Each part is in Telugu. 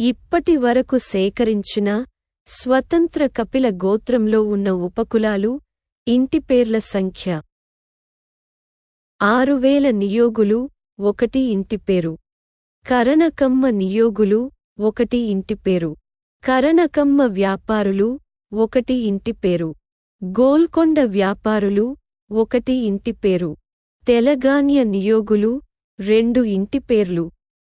ఇప్పటి వరకు సేకరించిన స్వతంత్ర కపిల గోత్రంలో ఉన్న ఉపకులాలు ఇంటి పేర్ల సంఖ్య. ఆరువేల నియోగులు ఒకటి ఇంటి పేరు. కరణకమ్మ నియోగులు ఒకటి ఇంటిపేరు కరణకమ్మ వ్యాపారులు ఒకటి ఇంటిపేరు గోల్కొండ వ్యాపారులు ఒకటి ఇంటి పేరు. తెలగాన్య నియోగులు రెండు ఇంటిపేర్లు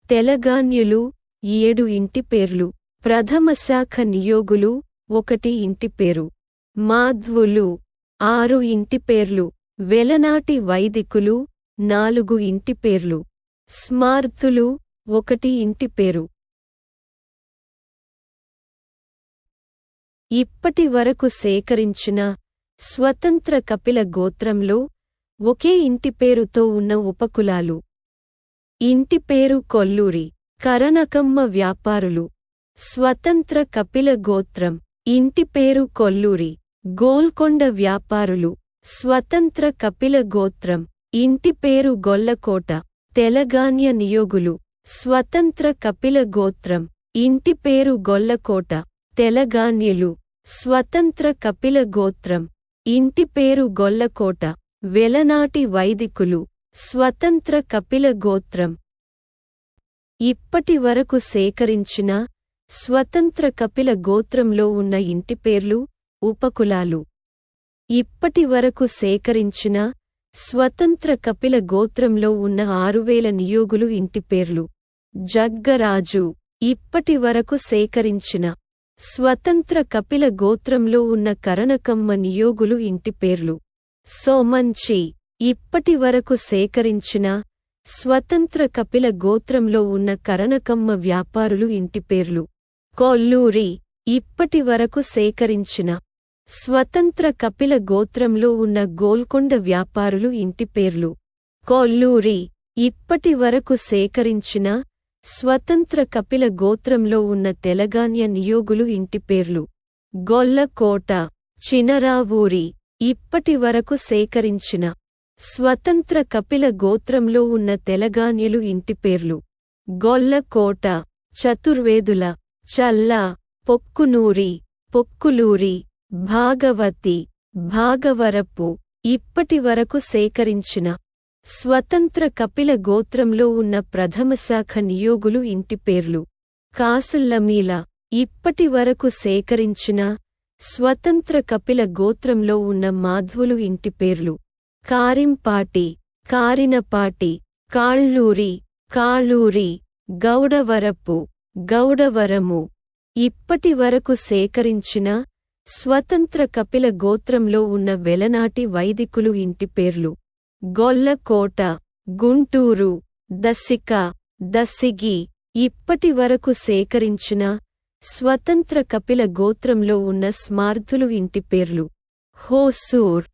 తెలగాన్యులు ఏడు ఇంటి పేర్లు. ప్రథమ శాఖ నియోగులు ఒకటి ఇంటి పేరు. మాధ్వులు ఆరు ఇంటి పేర్లు. వెలనాటి వైదికులు నాలుగు ఇంటి పేర్లు. స్మార్తులు ఒకటి ఇంటి పేరు. ఇప్పటి వరకు సేకరించిన స్వతంత్ర కపిల గోత్రంలో ఒకే ఇంటి పేరుతో ఉన్న ఉపకులాలు. ఇంటి పేరు కొల్లూరి. కరణకమ్మ వ్యాపారులు. స్వతంత్ర కపిల గోత్రం. ఇంటి పేరు కొల్లూరి. గోల్కొండ వ్యాపారులు. స్వతంత్ర కపిల గోత్రం. ఇంటి పేరు గొల్లకోట. తెలగాన్య నియోగులు. స్వతంత్ర కపిల గోత్రం. ఇంటి పేరు గొల్లకోట. తెలగాన్యులు స్వతంత్ర కపిల గోత్రం. ఇంటి పేరు గొల్లకోట. వెలనాటి వైదికులు. స్వతంత్ర కపిల గోత్రం. ఇప్పటి వరకు సేకరించిన స్వతంత్ర కపిల గోత్రంలో ఉన్న ఇంటి పేర్లు ఉపకులాలు. ఇప్పటి వరకు సేకరించిన స్వతంత్ర కపిల గోత్రంలో ఉన్న ఆరువేల నియోగులు ఇంటి పేర్లు. జగ్గరాజు ఇప్పటి వరకు సేకరించిన స్వతంత్ర కపిల గోత్రంలో ఉన్న కరణకమ్మ నియోగులు ఇంటి పేర్లు. సోమంచి ఇప్పటి వరకు సేకరించిన స్వతంత్ర కపిల గోత్రంలో ఉన్న కరణకమ్మ వ్యాపారులు ఇంటి పేర్లు. కొల్లూరి ఇప్పటి వరకు సేకరించిన స్వతంత్ర కపిల గోత్రంలో ఉన్న గోల్కొండ వ్యాపారులు ఇంటి పేర్లు. కొల్లూరి ఇప్పటి వరకు సేకరించిన స్వతంత్ర కపిల గోత్రంలో ఉన్న తెలగాన్య నియోగులు ఇంటి పేర్లు. గొల్లకోట చినరావూరి ఇప్పటి వరకు సేకరించిన స్వతంత్ర కపిల గోత్రంలో ఉన్న తెలగాన్యులు ఇంటి పేర్లు. గొల్లకోట చతుర్వేదుల చల్ల పొక్కునూరి పొక్కులూరి భాగవతి భాగవరపు ఇప్పటి వరకు సేకరించిన స్వతంత్ర కపిల గోత్రంలో ఉన్న ప్రథమశాఖ నియోగులు ఇంటి పేర్లు. కాసుల్లమీల ఇప్పటి వరకు సేకరించిన స్వతంత్ర కపిల గోత్రంలో ఉన్న మాధ్వులు ఇంటి పేర్లు. కారింపాటి కారినపాటి కాళ్ళూరి కాళూరి గౌడవరపు గౌడవరము. ఇప్పటి వరకు సేకరించిన స్వతంత్ర కపిల గోత్రంలో ఉన్న వెలనాటి వైదికులు ఇంటి పేర్లు గొల్లకోట గుంటూరు దసిక దసిగి ఇప్పటి వరకు సేకరించిన స్వతంత్ర కపిల గోత్రంలో ఉన్న స్మార్థులు ఇంటి పేర్లు హోసూర్